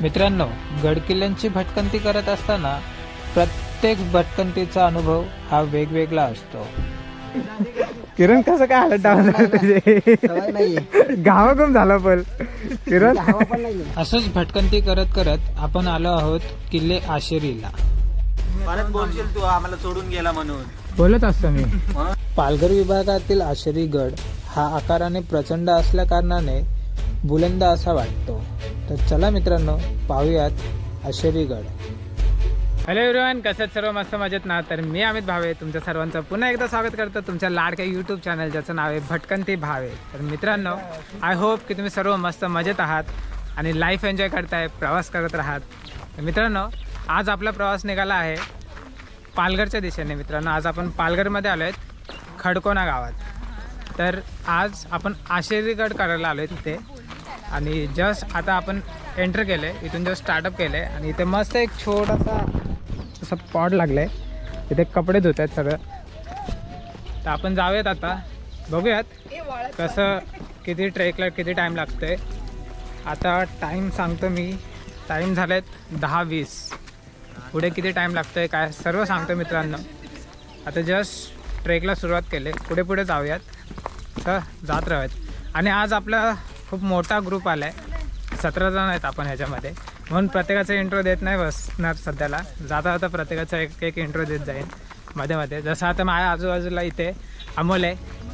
मित्रांनो गडकिल्ल्यांची भटकंती करत असताना प्रत्येक भटकंतीचा अनुभव हा वेगवेगळा असतो. किरण कसं काय हालत डाऊन तुझे झाला पण. किरण? असंच भटकंती करत करत आपण आलो आहोत किल्ले आशेरीला. परत बोलशील तू आम्हाला सोडून गेला म्हणून. बोलत असतो मी. पालघर विभागातील आशेरी गड हा आकाराने प्रचंड असल्या कारणाने बुलंद असा वाटतो. तर चला मित्रांनो पाहूयात आशेरी हॅलो एव्हरीवन कसं आहेत सर्व? मस्त मजेत ना? तर मी अमित भावे तुमच्या सर्वांचं पुन्हा एकदा स्वागत करतो तुमच्या लाडक्या यूट्यूब चॅनल ज्याचं नाव आहे भटकंती भावे. तर मित्रांनो आय होप की तुम्ही सर्व मस्त मजेत आहात आणि लाईफ एन्जॉय करताय प्रवास करत राहात. तर मित्रांनो आज आपला प्रवास निघाला आहे पालघरच्या दिशेने. मित्रांनो आज आपण पालघरमध्ये आलो आहेत खडकोना गावात. तर आज आपण आशेरीगड करायला आलो आहे तिथे. आणि जस्ट आता आपण एंटर केले इथून जस्ट स्टार्टअप केले आणि इथे मस्त एक छोटासा असं पॉड लागलं आहे इथे कपडे धुत आहेत सगळं. तर आपण जाऊयात आता. बघूयात कसं किती ट्रेकला किती टाईम लागतोय. आता टाईम सांगतो मी. टाईम झाला आहेत दहा वीस पुढे किती टाईम लागतो आहे काय सर्व सांगतो मित्रांनो. आता जस्ट ट्रेकला सुरुवात केली पुढे पुढे जाऊयात. तर जात राहूयात. आणि आज आपला खूप मोठा ग्रुप आला आहे सतरा जण आहेत आपण ह्याच्यामध्ये. म्हणून प्रत्येकाचा इंट्रो देत नाही बसणार सध्याला. जाता जाता प्रत्येकाचा एक एक इंट्रो देत जाईल मध्ये मध्ये. जसं आता माझ्या आजूबाजूला इथे अमोल आहे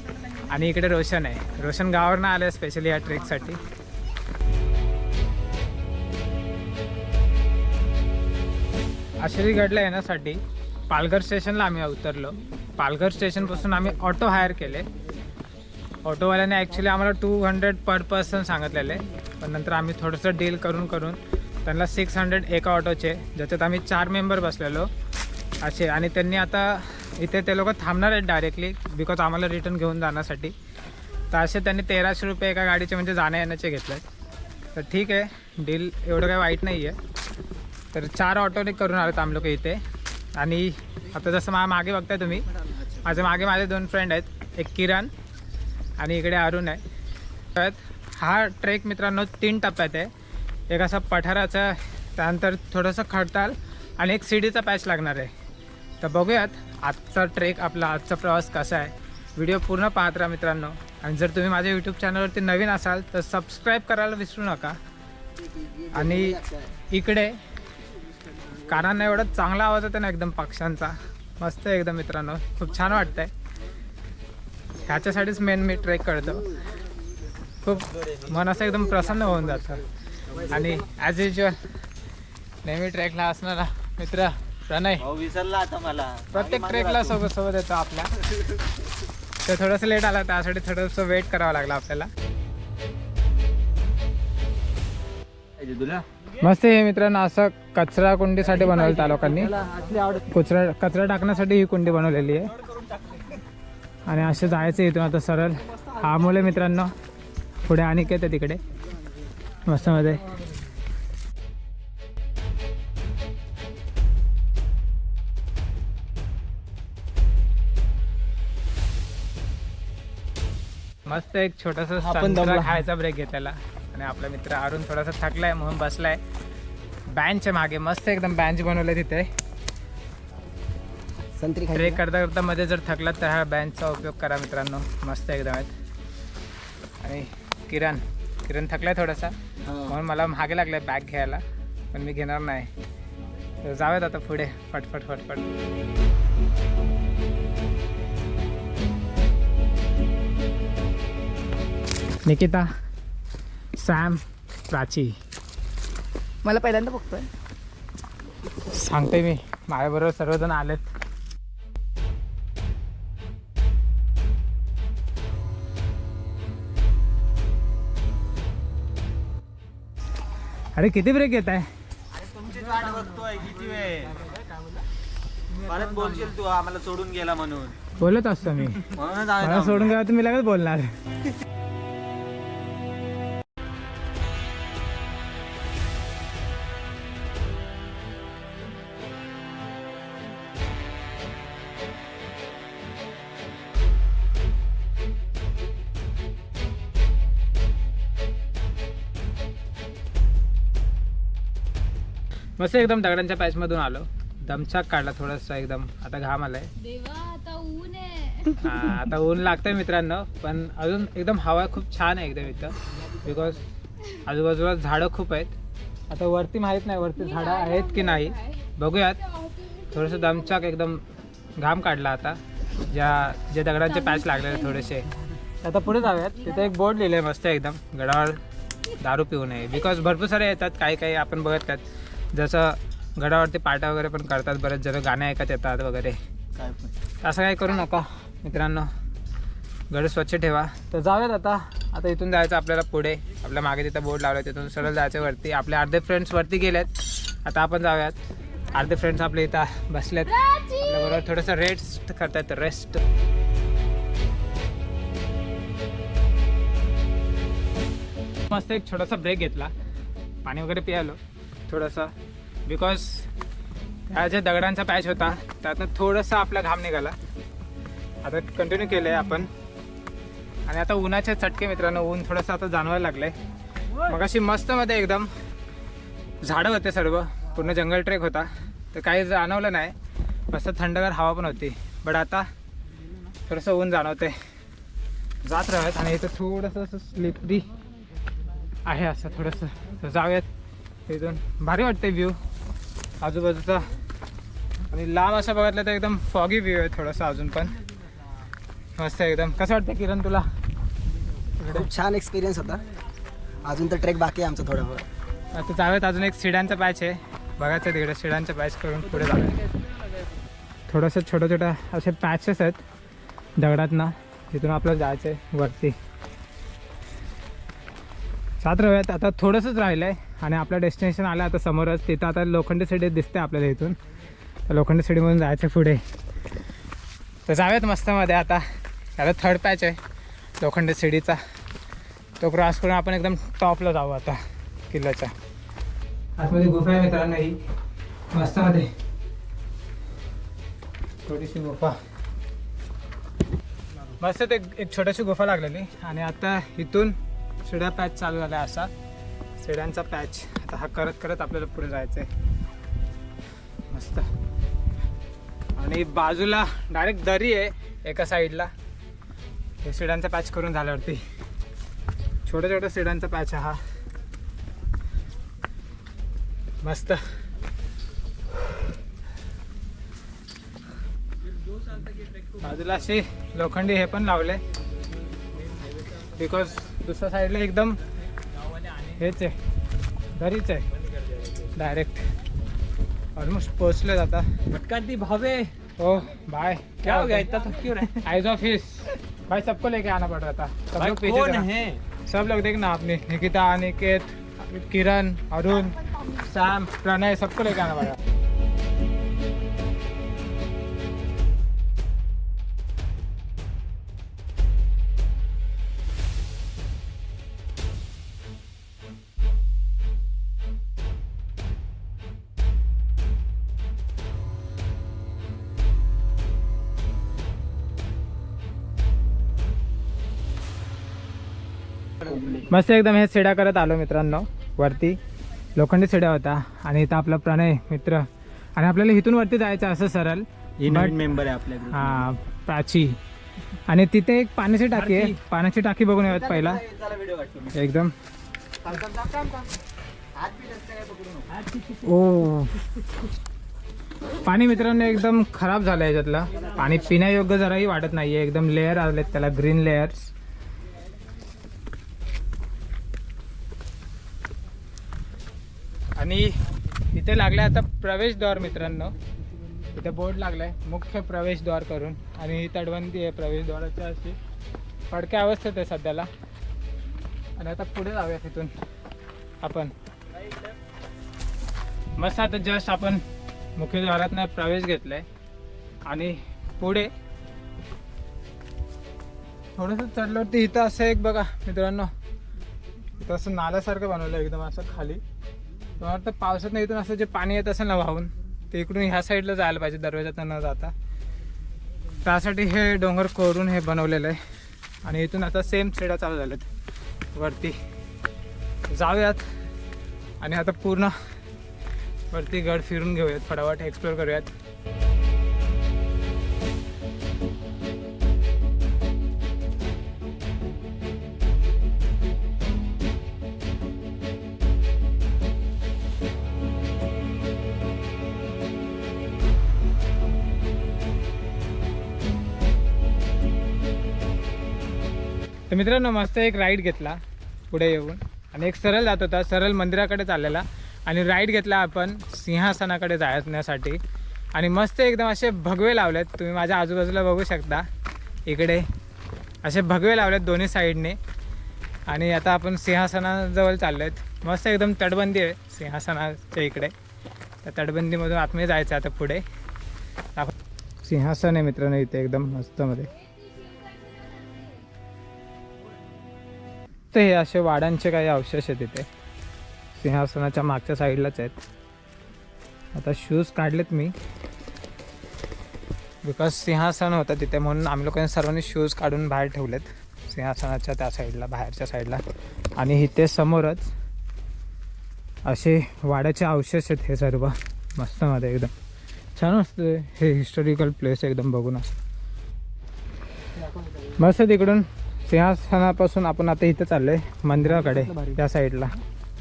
आणि इकडे रोशन आहे. रोशन गावावरनं आलं आहे स्पेशली या ट्रेकसाठी आशिरीगडला येण्यासाठी पालघर स्टेशनला आम्ही उतरलो. पालघर स्टेशनपासून आम्ही ऑटो हायर केले. ऑटोवाल्याने ॲक्च्युली आम्हाला टू हंड्रेड पर पर्सन सांगितलेले. पण नंतर आम्ही थोडंसं डील करून करून त्यांना सिक्स हंड्रेड एका ऑटोचे ज्याच्यात आम्ही चार मेंबर बसलेलो. असे आणि त्यांनी आता इथे ते लोक थांबणार आहेत डायरेक्टली बिकॉज आम्हाला रिटर्न घेऊन जाण्यासाठी. तर असे त्यांनी तेराशे रुपये एका गाडीचे म्हणजे जाण्या येण्याचे घेतले तर ठीक आहे डील एवढं काही वाईट नाही आहे तर चार ऑटोने करून आलो आम्ही लोक इथे. आणि आता जसं मा मागे बघताय तुम्ही माझ्या मागे माझे दोन फ्रेंड आहेत. एक किरण आणि इकडे अरुण आहे. तर हा ट्रेक मित्रांनो तीन टप्प्यात आहे. एक असा पठाराचा त्यानंतर थोडंसं खडताल आणि एक सीडीचा पॅच लागणार आहे. तर बघूयात आजचा ट्रेक आपला आजचा प्रवास कसा आहे. व्हिडिओ पूर्ण पाहत राहा मित्रांनो. आणि जर तुम्ही माझ्या यूट्यूब चॅनलवरती नवीन असाल तर सबस्क्राईब करायला विसरू नका. आणि इकडे कानांना एवढा चांगला आवाज होता ना एकदम पक्ष्यांचा. मस्त आहे एकदम मित्रांनो. खूप छान वाटतंय. ह्याच्यासाठीच मेन मी ट्रेक करतो. खूप मन असं एकदम प्रसन्न होऊन जातं. आणि ॲज युजल नेहमी ट्रेकला असणारा मित्र प्रणय. विसरला आता मला. प्रत्येक ट्रेकला सोबत सोबत येतो आपल्या. तर थोडंसं लेट आला त्यासाठी थोडंसं वेट करावं लागलं आपल्याला. मस्त हे मित्रांनो असं कचरा कुंडीसाठी बनवलं त्या लोकांनी. कचरा कचरा टाकण्यासाठी ही कुंडी बनवलेली आहे. आणि असे जायचं इथून आता सरळ. हा मुले मित्रांनो. पुढे आणि येते तिकडे. मस्त मध्ये. मस्त एक छोटासा संत्रा खायचा ब्रेक घेतलेला आणि आपला मित्र अरुण थोडासा थकलाय म्हणून बसलाय. बँचच्या मागे. मस्त एकदम बँच बनवलं तिथे. संत्री ट्रेक करता करता मध्ये जर थकलात तर ह्या बँचचा उपयोग करा मित्रांनो. मस्त एकदम आहेत. आणि किरण किरण थकलाय थोडासा. म्हणून मला मागे लागलाय बॅग घ्यायला पण मी घेणार नाही. तर जाऊयात आता पुढे. फटफट फटफट. निकिता सॅम प्राची. मला पहिल्यांदा बघतोय. सांगतोय मी. माझ्याबरोबर सर्वजण आलेत. अरे किती ब्रेक येत आहे? तुमचीच वाट बघतोय किती वेळ? परत बोलशील तू आम्हाला सोडून गेला म्हणून. बोलत असतो मी. म्हणूनच मला आम्ही सोडून गेला मी लगेच बोलणार. मस्त एकदम दगडांच्या पॅचमधून आलो. दमछाक काढला थोडासा एकदम. आता घाम आलाय. देवा आता ऊन आहे. हा, आता ऊन लागतंय मित्रांनो. पण अजून एकदम हवा खूप छान आहे एकदम इथं. बिकॉज आजूबाजूला झाडं खूप आहेत. आता वरती माहीत नाही वरती झाडं आहेत की नाही. बघूयात. थोडंसं दमचाक एकदम घाम काढला आता. ज्या जे दगडांचे पॅच लागलेले थोडेसे. आता पुढे जाऊयात. तिथे एक बोर्ड लिहिलं आहे मस्त एकदम. गडावर दारू पिऊ नये. बिकॉज भरपूर सारे येतात. काही काही आपण बघतात जसं गडावरती पार्ट्या वगैरे पण करतात बरेच जण गाणे ऐकत येतात वगैरे. काय असं काही करू नका मित्रांनो. गड स्वच्छ ठेवा. तर जाऊयात आता. आता इथून जायचं आपल्याला पुढे. आपल्या मागे तिथं बोर्ड लावलं तिथून सरळ जायचं वरती. आपले अर्धे फ्रेंड्स वरती गेलेत. आता आपण जाऊयात. अर्धे फ्रेंड्स आपले इथं बसलेत. आपल्याबरोबर थोडंसं रेस्ट करतायत रेस्ट मस्त एक छोटासा ब्रेक घेतला. पाणी वगैरे पियालो. थोडंसं. बिकॉज हा ज्या दगडांचा पॅच होता त्यातनं थोडंसं आपला घाम निघाला. आता कंटिन्यू केलं आहे आपण. आणि आता उन्हाचे चटके मित्रांनो ऊन थोडंसं आता जाणवायला लागलं आहे मग अशी मस्तमध्ये एकदम झाडं होते सर्व. पूर्ण जंगल ट्रेक होता. तर काही जाणवलं नाही. मस्त थंडगार हवा पण होती. बट आता थोडंसं ऊन जाणवते जात राहत आणि इथं थोडंसं असं स्लिपरी आहे असं थोडंसं. जाऊयात. इथून भारी वाटते व्ह्यू आजूबाजूचा आणि लांब असं बघितलं तर एकदम फॉगी व्ह्यू आहे थोडंसं अजून पण. मस्त एकदम. कसं वाटतं किरण तुला? खूप छान एक्सपिरियन्स होता. अजून तर ट्रेक बाकी आहे आमचा थोडा आता जाऊयात अजून एक शिड्यांचा पॅच आहे. बघायचं तिकडे शिड्यांचा पॅच करून पुढे जाऊया. थोडंसं छोट्या छोट्या असे पॅचेस आहेत दगडात ना तिथून आपल्याला जायचं आहे वरती. सात राहूयात आता थोडंसंच राहिलं आहे आणि आपलं डेस्टिनेशन आलं आता समोरच. तिथं आता लोखंडी सिडी दिसते आपल्याला इथून. तर लोखंडी सिडीमधून जायचं पुढे. तर जाऊयात मस्तमध्ये आता. आता थर्ड पॅच आहे लोखंडी सिडीचा. तो क्रॉस करून आपण एकदम टॉपला जाऊ आता किल्ल्याच्या. आतमध्ये गुफा आहे मित्रांनो ही. मस्तमध्ये थोडीशी गुफा. मस्त ते एक छोटीशी गुफा लागलेली. आणि आता इथून शिड्या पॅच चालू झाला असा. शिड्यांचा पॅच. आता हा करत करत आपल्याला पुढे जायचं आहे मस्त. आणि बाजूला डायरेक्ट दरी आहे एका साईडला. हे शिड्यांचा पॅच करून झाल्यावरती. छोट्या छोट्या शिड्यांचा पॅच आहे हा. मस्त. बाजूला अशी लोखंडी हे पण लावले. बिकॉज दुसऱ्या साईडला एकदम हेच आहे. दरीच आहे. डायरेक्ट ऑलमोस्ट पोहोचले आता. भटकांती भावे. ओ बाय क्या हो गया? इतना थक क्यों रहे? आइज ऑफिस भाई सबको लेके आना पड़ रहा था. सब भाई लोग पीछे। है? सब लोग देखना आपने. निकिता अनिकेत किरण अरुण सैम प्रणय सबको लेके आना पड़ा मस्त एकदम हे सिड्या करत आलो मित्रांनो. वरती. लोखंडी सिड्या होता. आणि इथं आपला प्रणय मित्र. आणि आपल्याला इथून वरती जायचं असं सरळ. मेंबर आहे आपल्या हा प्राची. आणि तिथे एक पाण्याची टाकी आहे. पाण्याची टाकी बघून येऊयात पहिला. एकदम. ओ. पाणी मित्रांनो एकदम खराब झालं याच्यातलं. पाणी पिण्यायोग्य जराही वाटत नाहीये. एकदम लेअर आलेत त्याला ग्रीन लेअर्स आणि इथे लागलाय आता प्रवेशद्वार मित्रांनो. इथे बोर्ड लागलाय मुख्य प्रवेशद्वार करून. आणि ही तडवंदी आहे प्रवेशद्वाराच्या अशी. फडक्या अवस्थेत आहे सध्याला. आणि आता पुढे जाऊया तिथून आपण. मस्त आता जस्ट आपण मुखेद्वारातनं प्रवेश घेतलाय. आणि पुढे थोडंसं चढल्यावरती इथं असं एक बघा मित्रांनो. इथं असं नाल्यासारखं बनवलं एकदम असं खाली. मला वाटतं पावसात इथून असं जे पाणी येत असेल ना वाहून ते इकडून ह्या साईडला जायला पाहिजे दरवाजात न जाता. त्यासाठी हे डोंगर कोरून हे बनवलेलं आहे. आणि इथून आता सेम सेडा चालू झाल्यात. वरती जाऊयात. आणि आता पूर्ण वरती गड फिरून घेऊयात फटाफट एक्सप्लोर करूयात. तर मित्रांनो मस्त एक राईड घेतला पुढे येऊन. आणि एक सरळ जात होता सरळ मंदिराकडे चाललेला. आणि राईड घेतला आपण सिंहासनाकडे जाण्यासाठी. आणि मस्त एकदम असे भगवे लावलेत. तुम्ही माझ्या आजूबाजूला बघू शकता. इकडे असे भगवे लावलेत दोन्ही साईडने आणि आता आपण सिंहासनाजवळ चाललो आहेत मस्त एकदम तटबंदी आहे सिंहासनाच्या इकडे. त्या तटबंदीमधून आतमध्ये जायचं आता पुढे. सिंहासन आहे मित्रांनो इथे एकदम मस्तमध्ये फक्त हे असे वाडांचे काही अवशेष आहेत तिथे सिंहासनाच्या मागच्या साईडलाच आहेत. आता शूज काढलेत मी. बिकॉज सिंहासन होतं तिथे म्हणून आम्ही लोकांनी सर्वांनी शूज काढून बाहेर ठेवलेत. सिंहासनाच्या त्या साईडला बाहेरच्या साईडला. आणि इथे समोरच असे वाड्याचे अवशेष आहेत हे सर्व. मस्त मध्ये एकदम. छान असतं हे हिस्टॉरिकल प्लेस एकदम बघून असं. मस्त तिकडून सिंहासनापासून आपण आता इथं चाललोय मंदिराकडे त्या साईडला.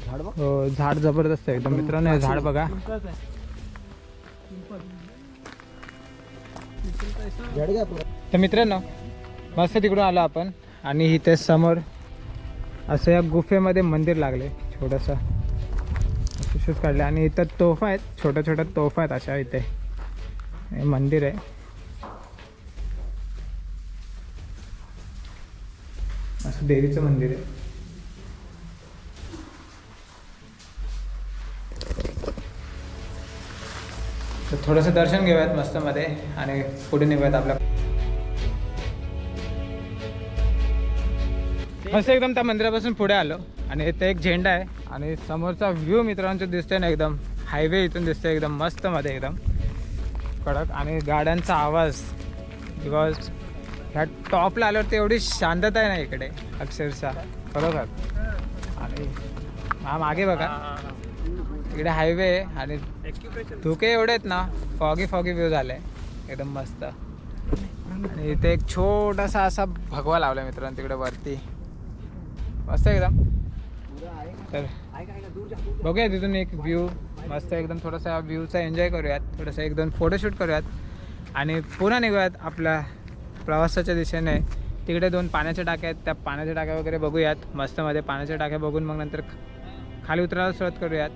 झाड हो झाड जबरदस्त आहे एकदम. मित्रांनो हे झाड बघा. तर मित्रांनो मस्त तिकडून आलो आपण आणि इथे समोर असं या गुफेमध्ये मंदिर लागले छोटंसं. शूज काढले आणि इथं तोफा आहेत छोट्या छोट्या तोफा आहेत अशा इथे. हे मंदिर आहे. असं देवीचं मंदिर आहे. तर थोडंसं दर्शन घेऊयात मस्त मध्ये आणि पुढे निघूयात आपल्या मस्त एकदम त्या मंदिरापासून पुढे आलो आणि इथे एक झेंडा आहे आणि समोरचा व्ह्यू मित्रांचा दिसतोय ना एकदम. हायवे इथून दिसतोय एकदम मस्त मध्ये एकदम. कडक आणि गाड्यांचा आवाज. बिकॉज ह्या टॉपला आल्यावरती एवढी शांतता आहे ना इकडे अक्षरशः. खरोखर आणि हा मागे बघा. इकडे हायवे आहे आणि धुके एवढे आहेत ना फॉगी फॉगी व्ह्यू झाले. एकदम मस्त. आणि इथे एक छोटासा असा भगवा लावला मित्रांनो तिकडे वरती. मस्त एकदम. तर बघूया तिथून एक व्ह्यू मस्त एकदम थोडासा व्ह्यूचा एन्जॉय करूयात. थोडंसं एक दोन फोटोशूट करूयात. आणि पुन्हा निघूयात आपल्या प्रवासाच्या दिशेने तिकडे दोन पाण्याच्या टाक्या आहेत. त्या पाण्याच्या टाक्या वगैरे बघूयात. मस्तमध्ये पाण्याच्या टाक्या बघून मग नंतर खाली उतरायला सुरुवात करूयात.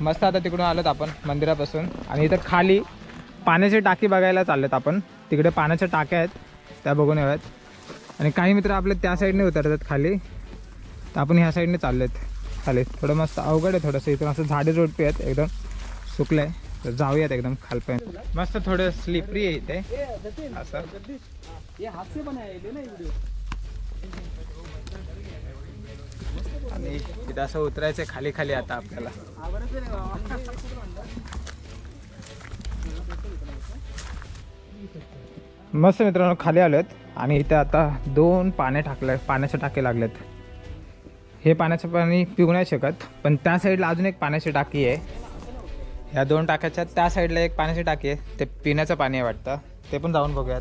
मस्त आता तिकडून आलोत आपण मंदिरापासून. आणि इथं खाली पाण्याची टाकी बघायला चाललेत आपण. तिकडे पाण्याच्या टाक्या आहेत. त्या बघून येऊयात. आणि काही मित्र आपले त्या साईडने उतरतात खाली. तर आपण ह्या साईडने चाललेत खाली. थोडं मस्त अवघड आहे थोडंसं. इथून असं झाडे रोडपी आहेत. एकदम सुकलं आहे तर जाऊयात एकदम खालपर्यंत. मस्त थोडं स्लिपरी आहे इथे. असं. आणि इथं असं उतरायचं खाली खाली आता आपल्याला. मस्त मित्रांनो खाली आलोत. आणि इथे आता दोन पाने टाकले पाण्याचे टाके लागलेत. हे पाण्याचं पाणी पिऊ नाही शकत पण त्या साईडला अजून एक पाण्याची टाकी आहे. ह्या दोन टाक्याच्या त्या साईडला एक पाण्याची टाकी आहे. ते पिण्याचं पाणी आहे वाटतं. ते पण जाऊन बघूयात.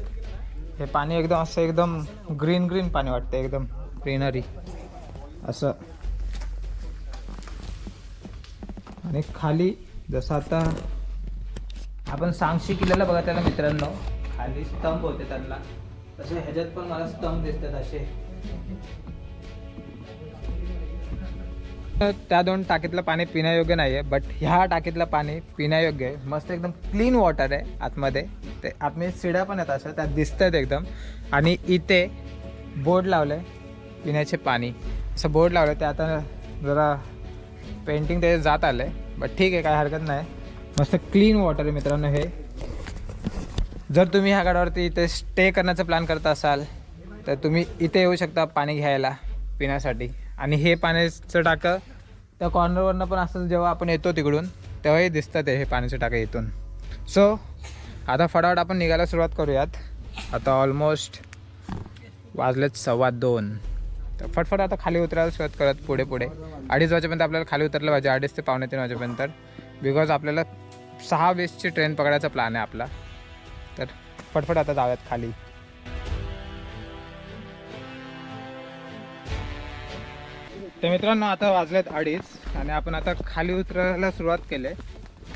हे पाणी एकदम असं एकदम ग्रीन ग्रीन पाणी वाटतं एकदम ग्रीनरी. असं. आणि खाली जसं आता आपण सांगशी किल्ल्याला बघा त्याला मित्रांनो खाली स्तंभ होते त्यांना. तसे ह्याच्यात पण मला स्तंभ दिसतात असे. त्या दोन टाकीतलं पाणी पिण्यायोग्य नाही आहे बट ह्या टाकीतलं पाणी पिण्यायोग्य आहे. मस्त एकदम क्लीन वॉटर आहे आतमध्ये. ते आतमध्ये शिड्या पण येत असं त्यात दिसत आहेत एकदम. आणि इथे बोर्ड लावलं आहे पिण्याचे पाणी. असं बोर्ड लावलं ते आता जरा पेंटिंग ते जात आलं आहे बट ठीक आहे काय हरकत नाही. मस्त क्लीन वॉटर आहे मित्रांनो हे. जर तुम्ही ह्या गडावरती इथे स्टे करण्याचा प्लॅन करत असाल तर तुम्ही इथे येऊ शकता पाणी घ्यायला पिण्यासाठी. आणि हे पाण्याचं टाकं त्या कॉर्नरवरनं पण असं जेव्हा आपण येतो तिकडून तेव्हाही दिसतं ते हे पाण्याचं टाकं इथून. सो आता फटाफट आपण निघायला सुरुवात करूयात. आता ऑलमोस्ट वाजलेत सव्वा दोन. तर फटफट आता खाली उतरायला सुरुवात करत पुढे पुढे. अडीच वाजेपर्यंत आपल्याला खाली उतरलं पाहिजे अडीच ते पावणे तीन वाजेपर्यंत. बिकॉज आपल्याला सहा वीसची ट्रेन पकडायचा प्लॅन आहे आपला. तर फटफट आता जाऊयात खाली. तर मित्रांनो आता वाजलेत अडीच आणि आपण आता खाली उतरायला सुरुवात केली. आहे.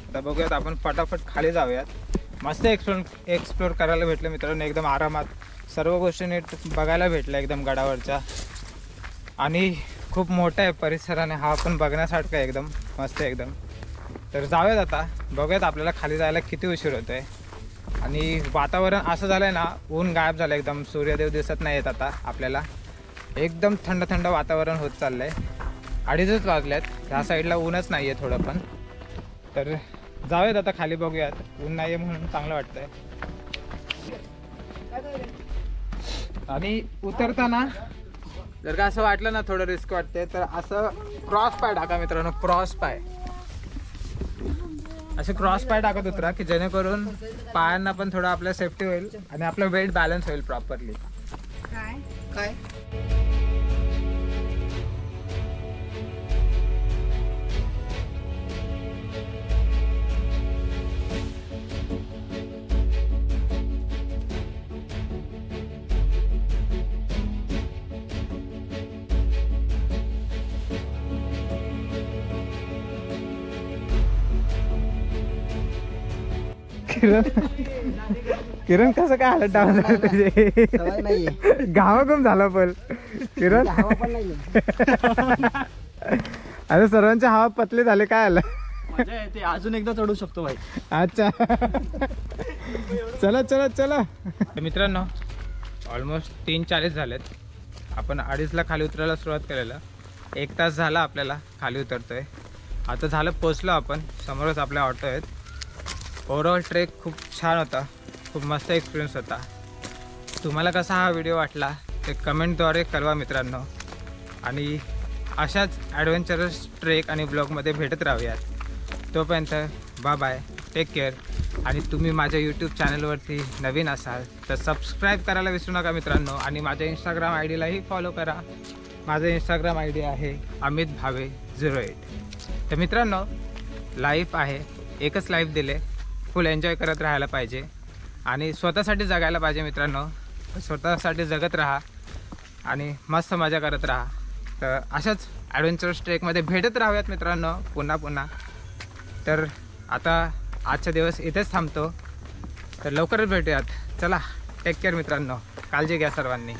आता बघूयात आपण फटाफट खाली जाऊयात. मस्त एक्सप्लोर एक्सप्लोर करायला भेटलं मित्रांनो एकदम आरामात. सर्व गोष्टी नीट बघायला भेटल्या एकदम गडावरच्या. आणि खूप मोठा आहे परिसराने हा पण बघण्यासारखा एकदम मस्त आहे एकदम. तर जाऊयात आता. बघूयात आपल्याला खाली जायला किती उशीर होतो आहे आणि वातावरण असं झालं आहे ना ऊन गायब झालं एकदम. सूर्यदेव दिसत नाही येत आता आपल्याला. एकदम थंड थंड वातावरण होत चाललं आहे अडीचच वाजल्यात ह्या साईडला ऊनच नाही आहे थोडं पण. तर जाऊयात आता खाली बघूयात. ऊन नाही आहे म्हणून चांगलं वाटतंय. आणि उतरताना जर का असं वाटलं ना थोडं रिस्क वाटते तर असं क्रॉस पाय टाका मित्रांनो क्रॉस पाय. असे क्रॉस पाय टाकत उतरा की जेणेकरून पायांना पण थोडं आपल्या सेफ्टी होईल आणि आपलं वेट बॅलन्स होईल प्रॉपरली. काय? किरण? किरण कसं काय हालत डाऊन झालं तुझे? गावाकडून झाला पण. किरण? हवा पण नाहीये. अरे सर्वांचे हवा पतले झाले काय आलं? मजा येते अजून एकदा चढू शकतो भाई. अच्छा. चला चला चला. मित्रांनो ऑलमोस्ट तीन चाळीस झालेत. आपण अडीचला खाली उतरायला सुरुवात केलेलं. एक तास झाला आपल्याला खाली उतरतोय. आता झालं पोचलो आपण. समोरच आपल्या ऑटो आहेत. ओव्हरऑल ट्रेक खूप छान होता. खूप मस्त एक्सपिरियन्स होता. तुम्हाला कसा हा व्हिडिओ वाटला ते कमेंटद्वारे कळवा मित्रांनो. आणि अशाच ॲडव्हेंचरस ट्रेक आणि ब्लॉगमध्ये भेटत राहूयात. तोपर्यंत बा बाय टेक केअर आणि तुम्ही माझ्या यूट्यूब चॅनलवरती नवीन असाल तर सबस्क्राईब करायला विसरू नका मित्रांनो. आणि माझ्या इंस्टाग्राम आय डीलाही फॉलो करा. माझं इंस्टाग्राम आय डी आहे अमित भावे झिरो एट तर मित्रांनो लाईफ आहे एकच लाईफ दिले. फुल एन्जॉय करत राहायला पाहिजे. आणि स्वतःसाठी जगायला पाहिजे मित्रांनो. स्वतःसाठी जगत राहा. आणि मस्त मजा करत राहा. तर अशाच ॲडव्हेंचरस ट्रेकमध्ये भेटत राहूयात मित्रांनो. पुन्हा पुन्हा. तर आता आजचा दिवस इथेच थांबतो. तर लवकरच भेटूयात. चला टेक केअर मित्रांनो. काळजी घ्या सर्वांनी.